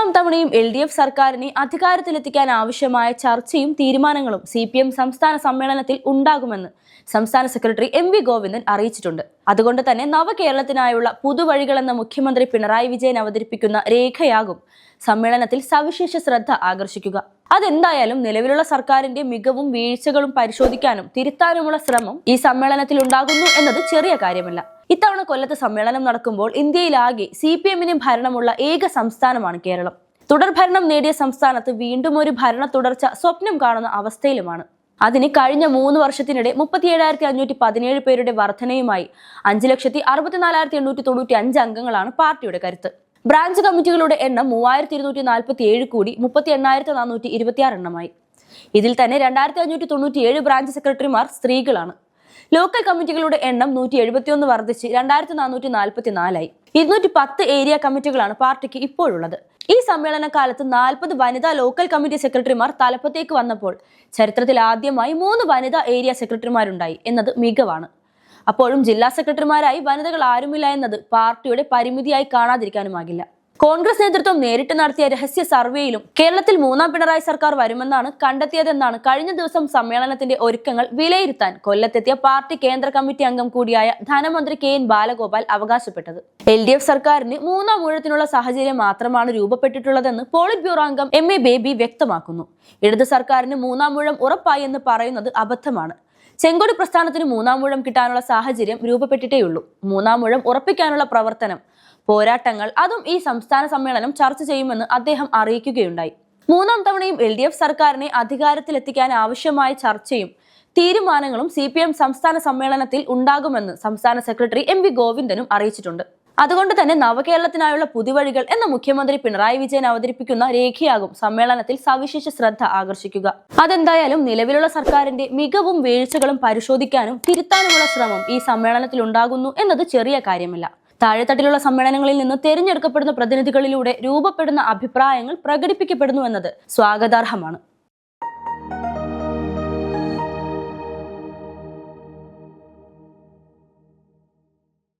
മൂന്നാം തവണയും L D F സർക്കാരിനെ അധികാരത്തിലെത്തിക്കാൻ ആവശ്യമായ ചർച്ചയും തീരുമാനങ്ങളും സി പി എം സംസ്ഥാന സമ്മേളനത്തിൽ ഉണ്ടാകുമെന്ന് സംസ്ഥാന സെക്രട്ടറി എം വി ഗോവിന്ദൻ അറിയിച്ചിട്ടുണ്ട്. അതുകൊണ്ട് തന്നെ നവകേരളത്തിനായുള്ള പുതുവഴികളെന്ന മുഖ്യമന്ത്രി പിണറായി വിജയൻ അവതരിപ്പിക്കുന്ന രേഖയാകും സമ്മേളനത്തിൽ സവിശേഷ ശ്രദ്ധ ആകർഷിക്കുക. അതെന്തായാലും നിലവിലുള്ള സർക്കാരിന്റെ മികവും വീഴ്ചകളും പരിശോധിക്കാനും തിരുത്താനുമുള്ള ശ്രമം ഈ സമ്മേളനത്തിൽ ഉണ്ടാകുന്നു എന്നത് ചെറിയ കാര്യമല്ല. ഇത്തവണ കൊല്ലത്ത് സമ്മേളനം നടക്കുമ്പോൾ ഇന്ത്യയിലാകെ സി പി എമ്മിന് ഭരണമുള്ള ഏക സംസ്ഥാനമാണ് കേരളം. തുടർഭരണം നേടിയ സംസ്ഥാനത്ത് വീണ്ടും ഒരു ഭരണ തുടർച്ച സ്വപ്നം കാണുന്ന അവസ്ഥയിലുമാണ്. അതിന് കഴിഞ്ഞ മൂന്ന് വർഷത്തിനിടെ മുപ്പത്തി ഏഴായിരത്തി അഞ്ഞൂറ്റി പതിനേഴ് പേരുടെ വർധനയുമായി അഞ്ച് ലക്ഷത്തി അറുപത്തിനാലായിരത്തി എണ്ണൂറ്റി തൊണ്ണൂറ്റി അഞ്ച് അംഗങ്ങളാണ് പാർട്ടിയുടെ കരുത്ത്. ബ്രാഞ്ച് കമ്മിറ്റികളുടെ എണ്ണം മൂവായിരത്തി ഇരുന്നൂറ്റി നാൽപ്പത്തി ഏഴ് കൂടി മുപ്പത്തി എണ്ണായിരത്തി നാനൂറ്റി ഇരുപത്തിയാറ് എണ്ണമായി ഇതിൽ തന്നെ രണ്ടായിരത്തി അഞ്ഞൂറ്റി തൊണ്ണൂറ്റി ഏഴ് ബ്രാഞ്ച് സെക്രട്ടറിമാർ സ്ത്രീകളാണ്. ലോക്കൽ കമ്മിറ്റികളുടെ എണ്ണം നൂറ്റി എഴുപത്തിയൊന്ന് വർദ്ധിച്ച് രണ്ടായിരത്തി നാനൂറ്റി നാൽപ്പത്തി നാലായി ഇരുന്നൂറ്റി പത്ത് ഏരിയ കമ്മിറ്റികളാണ് പാർട്ടിക്ക് ഇപ്പോഴുള്ളത്. ഈ സമ്മേളന കാലത്ത് നാൽപ്പത് വനിതാ ലോക്കൽ കമ്മിറ്റി സെക്രട്ടറിമാർ തലപ്പത്തേക്ക് വന്നപ്പോൾ ചരിത്രത്തിൽ ആദ്യമായി മൂന്ന് വനിതാ ഏരിയ സെക്രട്ടറിമാരുണ്ടായി എന്നത് മികവാണ്. അപ്പോഴും ജില്ലാ സെക്രട്ടറിമാരായി വനിതകൾ ആരുമില്ല എന്നത് പാർട്ടിയുടെ പരിമിതിയായി കാണാതിരിക്കാനുമാകില്ല. കോൺഗ്രസ് നേതൃത്വം നേരിട്ട് നടത്തിയ രഹസ്യ സർവേയിലും കേരളത്തിൽ മൂന്നാം പിണറായി സർക്കാർ വരുമെന്നാണ് കണ്ടെത്തിയതെന്നാണ് കഴിഞ്ഞ ദിവസം സമ്മേളനത്തിന്റെ ഒരുക്കങ്ങൾ വിലയിരുത്താൻ കൊല്ലത്തെത്തിയ പാർട്ടി കേന്ദ്ര കമ്മിറ്റി അംഗം കൂടിയായ ധനമന്ത്രി കെ എൻ ബാലഗോപാൽ അവകാശപ്പെട്ടത്. എൽ ഡി എഫ് സർക്കാരിന് മൂന്നാം ഊഴത്തിനുള്ള സാഹചര്യം മാത്രമാണ് രൂപപ്പെട്ടിട്ടുള്ളതെന്ന് പോളിറ്റ് ബ്യൂറോ അംഗം എം എ ബേബി വ്യക്തമാക്കുന്നു. ഇടത് സർക്കാരിന് മൂന്നാം ഊഴം ഉറപ്പായി എന്ന് പറയുന്നത് അബദ്ധമാണ്. ചെങ്കൊടി പ്രസ്ഥാനത്തിന് മൂന്നാം ഊഴം കിട്ടാനുള്ള സാഹചര്യം രൂപപ്പെട്ടിട്ടേയുള്ളൂ. മൂന്നാം ഊഴം ഉറപ്പിക്കാനുള്ള പ്രവർത്തനം പോരാട്ടങ്ങൾ അതും ഈ സംസ്ഥാന സമ്മേളനം ചർച്ച ചെയ്യുമെന്ന് അദ്ദേഹം അറിയിക്കുകയുണ്ടായി. മൂന്നാം തവണയും എൽ ഡി എഫ് സർക്കാരിനെ അധികാരത്തിലെത്തിക്കാൻ ആവശ്യമായ ചർച്ചയും തീരുമാനങ്ങളും സി പി എം സംസ്ഥാന സമ്മേളനത്തിൽ ഉണ്ടാകുമെന്ന് സംസ്ഥാന സെക്രട്ടറി എം വി ഗോവിന്ദനും അറിയിച്ചിട്ടുണ്ട്. അതുകൊണ്ട് തന്നെ നവകേരളത്തിനായുള്ള പുതുവഴികൾ എന്ന മുഖ്യമന്ത്രി പിണറായി വിജയൻ അവതരിപ്പിക്കുന്ന രേഖയാകും സമ്മേളനത്തിൽ സവിശേഷ ശ്രദ്ധ ആകർഷിക്കുക. അതെന്തായാലും നിലവിലുള്ള സർക്കാരിന്റെ മികവും വീഴ്ചകളും പരിശോധിക്കാനും തിരുത്താനുമുള്ള ശ്രമം ഈ സമ്മേളനത്തിൽ ഉണ്ടാകുന്നു എന്നത് ചെറിയ കാര്യമല്ല. താഴെത്തട്ടിലുള്ള സമ്മേളനങ്ങളിൽ നിന്ന് തെരഞ്ഞെടുക്കപ്പെടുന്ന പ്രതിനിധികളിലൂടെ രൂപപ്പെടുന്ന അഭിപ്രായങ്ങൾ പ്രകടിപ്പിക്കപ്പെടുന്നു എന്നത് സ്വാഗതാർഹമാണ്.